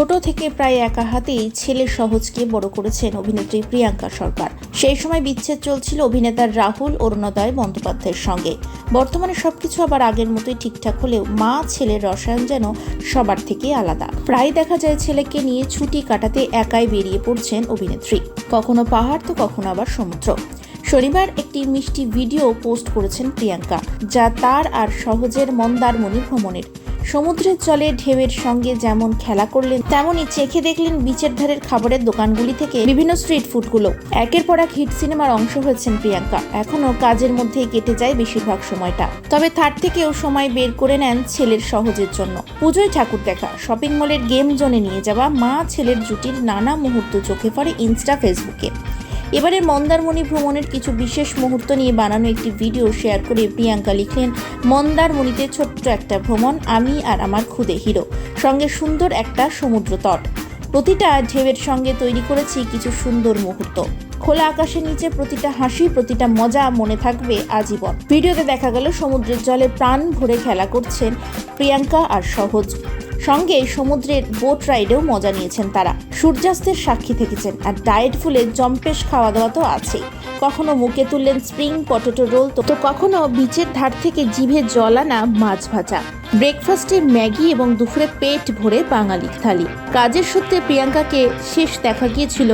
ছোট থেকে প্রায় একা হাতেই ছেলে সহজকে বড় করেছেন অভিনেত্রী প্রিয়াঙ্কা সরকার। সেই সময় বিচ্ছেদ চলছিল অভিনেতার রাহুল, অরুণোদয় বন্দ্যোপাধ্যায়ের সঙ্গে। বর্তমানে সবকিছু আবার আগের মতোই ঠিকঠাক হলেও মা ছেলের রসায়ন যেন সবার থেকে আলাদা। প্রায় দেখা যায় ছেলেকে নিয়ে ছুটি কাটাতে একাই বেরিয়ে পড়ছেন অভিনেত্রী। কখনো পাহাড় তো কখনো আবার সমুদ্র। শনিবার একটি মিষ্টি ভিডিও পোস্ট করেছেন প্রিয়াঙ্কা, যা তার আর সহজের মন্দারমণি ভ্রমণের সমুদ্রের জলে ঢেউয়ের সঙ্গে যেমন খেলা করলেন, তেমনই চেখে দেখলেন বিচের ধারের খাবারের দোকানগুলি থেকে বিভিন্ন স্ট্রিট ফুডগুলো একের পর এক হিট সিনেমার অংশ হয়েছেন প্রিয়াঙ্কা। এখনও কাজের মধ্যেই কেটে যায় বেশিরভাগ সময়টা। তবে তার থেকেও সময় বের করে নেন ছেলের সহজের জন্য। পুজোয় ঠাকুর দেখা শপিং মলের গেম জোনে নিয়ে যাওয়া মা ছেলের জুটির নানা মুহূর্ত চোখে পড়ে ইনস্টা ফেসবুকে এবারের মন্দারমণি ভ্রমণের কিছু বিশেষ মুহূর্ত নিয়ে বানানো একটি ভিডিও শেয়ার করে প্রিয়াঙ্কা লিখলেন, মন্দারমণিতে ছোট্ট একটা ভ্রমণ, আমি আর আমার খুদে হিরো। সঙ্গে সুন্দর একটা সমুদ্র তট। প্রতিটা ঢেউয়ের সঙ্গে তৈরি করেছি কিছু সুন্দর মুহূর্ত। খোলা আকাশের নিচে প্রতিটা হাসি, প্রতিটা মজা মনে থাকবে আজীবন। ভিডিওতে দেখা গেল, সমুদ্রের জলে প্রাণ ভরে খেলা করছেন প্রিয়াঙ্কা আর সহজ। সঙ্গে সমুদ্রের বোট রাইডেও মজা নিয়েছেন তারা। সূর্যাস্তের সাক্ষী থেকেছেন, আর ডায়েট ফুলে জম্পেশ খাওয়া দাওয়া তো আছেই। কখনো মুখে তুললেন স্প্রিং, পটেটো রোল তো কখনো বিচের ধার থেকে জিভে জল আনা মাছ ভাজা। ব্রেকফাস্টে ম্যাগি এবং দুপুরে পেট ভরে বাঙালি থালি। কাজের সূত্রে প্রিয়াঙ্কাকে শেষ দেখা গিয়েছিল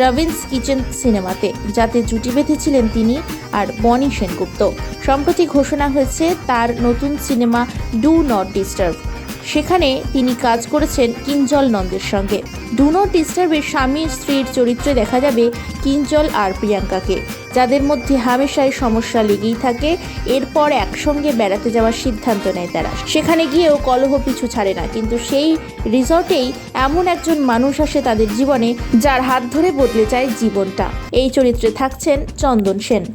রবিন্স কিচেন সিনেমাতে, যাতে জুটি বেঁধেছিলেন তিনি আর বনি সেনগুপ্ত। সম্প্রতি ঘোষণা হয়েছে, তার নতুন সিনেমা ডু নট ডিস্টার্ব। সেখানে তিনি কাজ করেছেন কিঞ্জল নন্দের সঙ্গে। ডু নট ডিস্টার্বের স্বামী স্ত্রীর চরিত্রে দেখা যাবে কিঞ্জল আর প্রিয়াঙ্কাকে। যাদের মধ্যে হামেশাই সমস্যা লেগেই থাকে, এরপর একসঙ্গে বেড়াতে যাওয়ার সিদ্ধান্ত নেয় তারা। সেখানে গিয়েও কলহ পিছু ছাড়ে না, কিন্তু সেই রিসর্টেই এমন একজন মানুষ আসে তাদের জীবনে, যার হাত ধরে বদলে যায় জীবনটা। এই চরিত্রে থাকছেন চন্দন সেন।